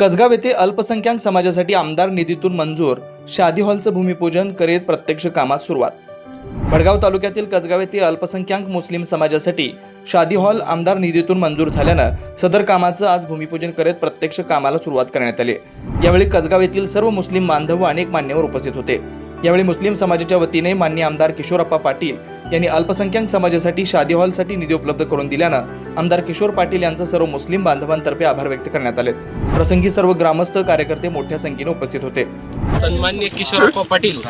कसगाव येथे अल्पसंख्याक समाजासाठी आमदार निधीतून मंजूर शादी हॉलचं भूमिपूजन करीत प्रत्यक्ष कामास सुरुवात. भडगाव तालुक्यातील कसगाव येथे अल्पसंख्याक मुस्लिम समाजासाठी शादी हॉल आमदार निधीतून मंजूर झाल्यानं सदर कामाचं आज भूमिपूजन करीत प्रत्यक्ष कामाला सुरुवात करण्यात आली. यावेळी कसगाव येथील सर्व मुस्लिम बांधव अनेक मान्यवर उपस्थित होते. यावेळी मुस्लिम समाजाच्या वतीने मान्य आमदार किशोरप्पा पाटील यांनी अल्पसंख्याक समाजासाठी शादी हॉलसाठी निधी उपलब्ध करून दिल्यानं आमदार किशोर पाटील यांचा सर्व मुस्लिम बांधवांतर्फे आभार व्यक्त करण्यात आले प्रसंगी सर्व ग्रामस्थ कार्यकर्ते मोठ्या संख्येने उपस्थित होते. सन्मान्य किशोरप्पा पाटील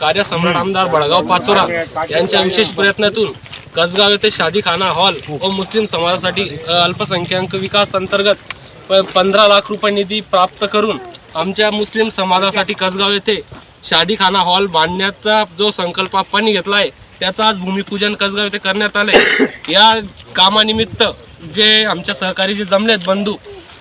कार्यसम्राट आमदार बळगाव पाचोरा यांच्या विशेष प्रयत्नातून कसगाव येथे शादीखाना हॉल व मुस्लिम समाजासाठी अल्पसंख्याक विकास अंतर्गत प- पंधरा लाख रुपये निधी प्राप्त करून आमच्या मुस्लिम समाजासाठी कसगाव येथे शादीखाना हॉल बांधण्याचा जो संकल्प आपण घेतला आहे त्याचं आज भूमिपूजन कसगाव येथे करण्यात आलंय. या कामानिमित्त जे आमच्या सहकारी जे जमलेत बंधू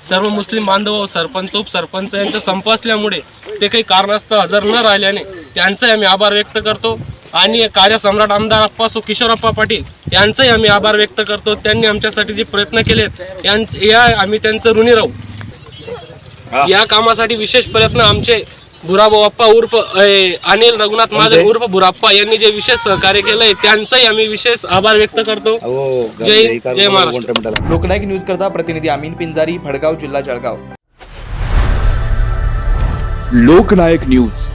सर्व मुस्लिम बांधव सरपंच उपसरपंच यांचा संप असल्यामुळे ते काही कारणास्तव हजर न राहिल्याने त्यांचाही आम्ही आभार व्यक्त करतो. आणि कार्यसम्राट आमदार अप्पा सो किशोरप्पा पाटील यांचाही आम्ही आभार व्यक्त करतो. त्यांनी आमच्यासाठी जे प्रयत्न केलेत यां- या आम्ही त्यांचं ऋणी राहू. या कामासाठी विशेष प्रयत्न आमचे बुराभाऊ अप्पा उर्फ अनिल रघुनाथ माझे उर्फ बुराप्पा यांनी जे विशेष सहकार्य केलंय त्यांचाही आम्ही विशेष आभार व्यक्त करतो. जय जय महाराष्ट्र. लोकनायक न्यूज करता प्रतिनिधी अमीन पिंजारी भडगाव जिल्हा जळगाव. लोकनायक न्यूज.